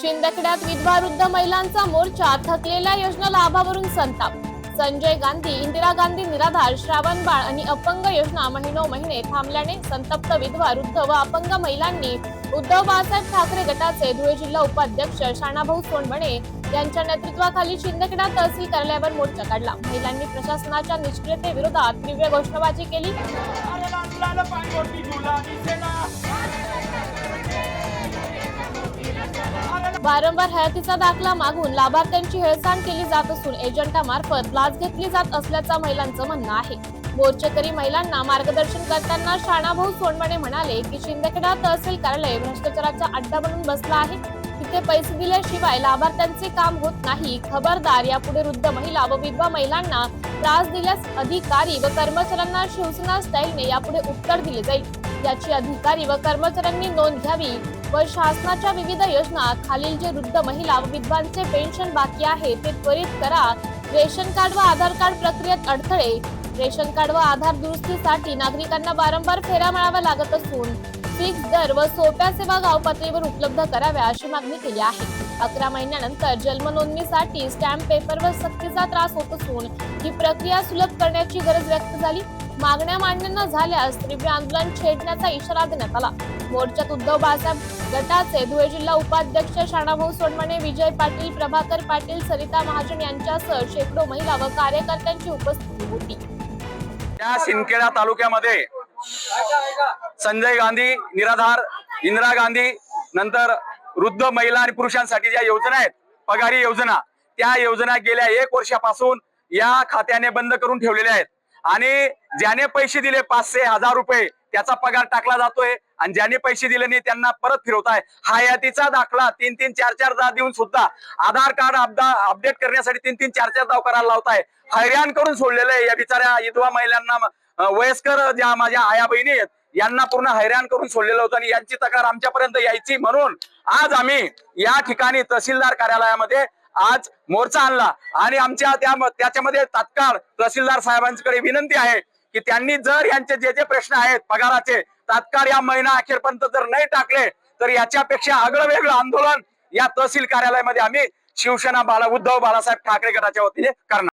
शिंदखेड्यात विधवा वृद्ध महिलांचा मोर्चा थकलेल्या योजना लाभावरून संताप. संजय गांधी इंदिरा गांधी निराधार श्रावण बाळ आणि अपंग योजना महिनो महिने थांबल्याने संतप्त विधवा वृद्ध व अपंग महिलांनी उद्धव बाळासाहेब ठाकरे गटाचे धुळे जिल्हा उपाध्यक्ष शाणाभाऊ सोनवणे यांच्या नेतृत्वाखाली शिंदखेडा तहसील कार्यालयावर मोर्चा काढला. महिलांनी प्रशासनाच्या निष्क्रियतेविरोधात तीव्र घोषणाबाजी केली. वारंवार हयातीचा दाखला मागून लाभार्थ्यांची हेळसांड केली जात असून एजंटामार्फत लाच घेतली जात असल्याचं महिलांचं म्हणणं आहे. मोर्चेकरी महिलांना मार्गदर्शन करताना शाणाभाऊ सोनवणे म्हणाले की शिंदखेडा तहसील कार्यालय भ्रष्टाचाराचा अड्डा बनून बसला आहे. तिथे पैसे दिल्याशिवाय लाभार्थ्यांचे काम होत नाही. खबरदार यापुढे वृद्ध महिला व विधवा महिलांना त्रास दिल्यास अधिकारी व कर्मचाऱ्यांना शिवसेना स्टाईलने यापुढे उत्तर दिले जाईल. याची अधिकारी व कर्मचाऱ्यांनी नोंद घ्यावी. व शासनाच्या विविध योजना खालील जे वृद्ध महिला व विधवांचे पेन्शन बाकी आहे ते त्वरित करा. रेशन कार्ड व आधार कार्ड प्रक्रियेत अडथळे. रेशन कार्ड व आधार दुरुस्तीसाठी नागरिकांना वारंवार फेऱ्या माराव्या लागत असून फिक्स दर व सोप्या सेवा गाव पातळीवर उपलब्ध कराव्या अशी मागणी केली आहे. अकरा महिन्यानंतर जन्म नोंदणीसाठी स्टॅम्प पेपरवर सक्तीचा त्रास होत असून ही प्रक्रिया सुलभ करण्याची गरज व्यक्त झाली. मागण्या मान्य न झाल्यास तीव्र आंदोलन छेडण्याचा इशारा देण्यात आला. मोर्चात उद्धव बाळासाहेब गटाचे धुळे जिल्हा उपाध्यक्ष शाणाभाऊ सोनवणे विजय पाटील प्रभाकर पाटील सरिता महाजन यांच्यासह शेकडो महिला व कार्यकर्त्यांची उपस्थिती होती. त्या सिंदखेडा तालुक्यामध्ये संजय गांधी निराधार इंदिरा गांधी नंतर वृद्ध महिला आणि पुरुषांसाठी ज्या योजना आहेत पगारी योजना त्या योजना गेल्या एक वर्षापासून या खात्याने बंद करून ठेवलेल्या आहेत. आणि ज्याने पैसे दिले पाचशे हजार रुपये त्याचा पगार टाकला जातोय आणि ज्याने पैसे दिले नाही त्यांना परत फिरवताय. हयातीचा दाखला. तीन तीन चार चार दा देऊन सुद्धा आधार कार्ड अपडेट करण्यासाठी तीन तीन चार चार दाव करायला लावताय. हैराण करून सोडलेलं आहे या बिचाऱ्या विधवा महिलांना. वयस्कर ज्या माझ्या आया बहिणी आहेत यांना पूर्ण हैराण करून सोडलेलं होतं आणि यांची तक्रार आमच्यापर्यंत यायची म्हणून आज आम्ही या ठिकाणी तहसीलदार कार्यालयामध्ये आज मोर्चा आणला. आणि आमच्या त्या त्याच्यामध्ये तात्काळ तहसीलदार साहेबांकडे विनंती आहे की त्यांनी जर यांचे जे जे प्रश्न आहेत पगाराचे तात्काळ या महिना अखेरपर्यंत जर नाही टाकले तर याच्यापेक्षा आगळं वेगळं आंदोलन या तहसील कार्यालयामध्ये आम्ही शिवसेना बाला उद्धव बाळासाहेब ठाकरे गटाच्या वतीने करणार.